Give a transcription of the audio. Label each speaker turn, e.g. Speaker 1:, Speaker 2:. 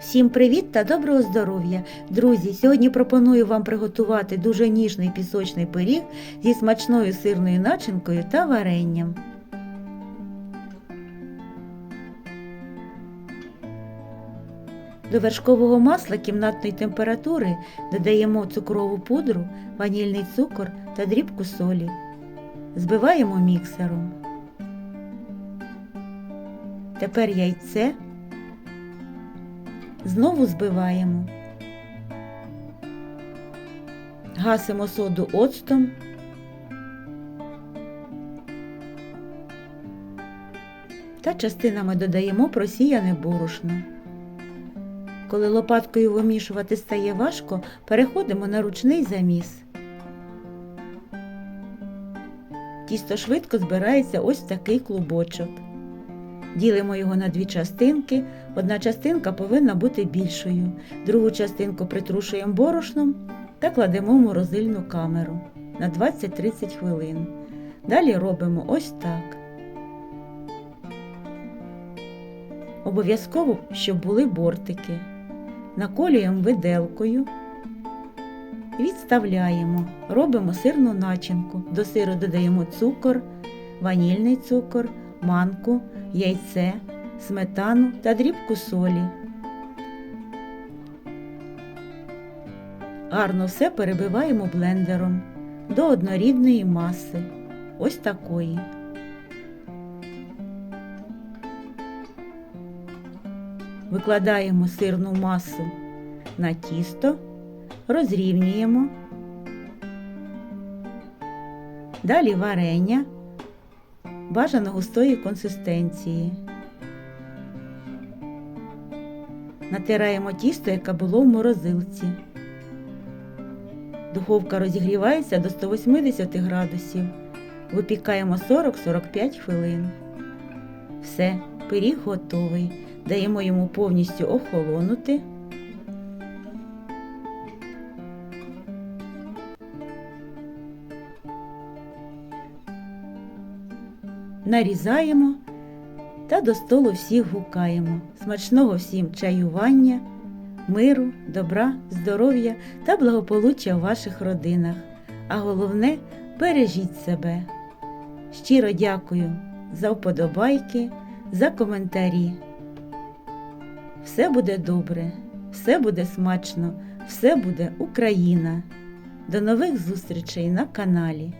Speaker 1: Всім привіт та доброго здоров'я! Друзі, сьогодні пропоную вам приготувати дуже ніжний пісочний пиріг зі смачною сирною начинкою та варенням. До вершкового масла кімнатної температури додаємо цукрову пудру, ванільний цукор та дрібку солі. Збиваємо міксером. Тепер яйце. Знову збиваємо. Гасимо соду оцтом. Та частинами додаємо просіяне борошно. Коли лопаткою вимішувати стає важко, переходимо на ручний заміс. Тісто швидко збирається ось такий клубочок. Ділимо його на дві частинки. Одна частинка повинна бути більшою. Другу частинку притрушуємо борошном та кладемо в морозильну камеру на 20-30 хвилин. Далі робимо ось так. Обов'язково, щоб були бортики. Наколюємо виделкою. Відставляємо, робимо сирну начинку. До сиру додаємо цукор, ванільний цукор, манку, яйце, сметану та дрібку солі. Гарно все перебиваємо блендером до однорідної маси. Ось такої. Викладаємо сирну масу на тісто, розрівнюємо. Далі варення бажано густої консистенції. Натираємо тісто, яке було в морозилці. Духовка розігрівається до 180 градусів. Випікаємо 40-45 хвилин. Все, пиріг готовий. Даємо йому повністю охолонути. Нарізаємо та до столу всіх гукаємо. Смачного всім чаювання, миру, добра, здоров'я та благополуччя в ваших родинах. А головне бережіть себе. Щиро дякую за вподобайки, за коментарі. Все буде добре, все буде смачно, все буде Україна. До нових зустрічей на каналі.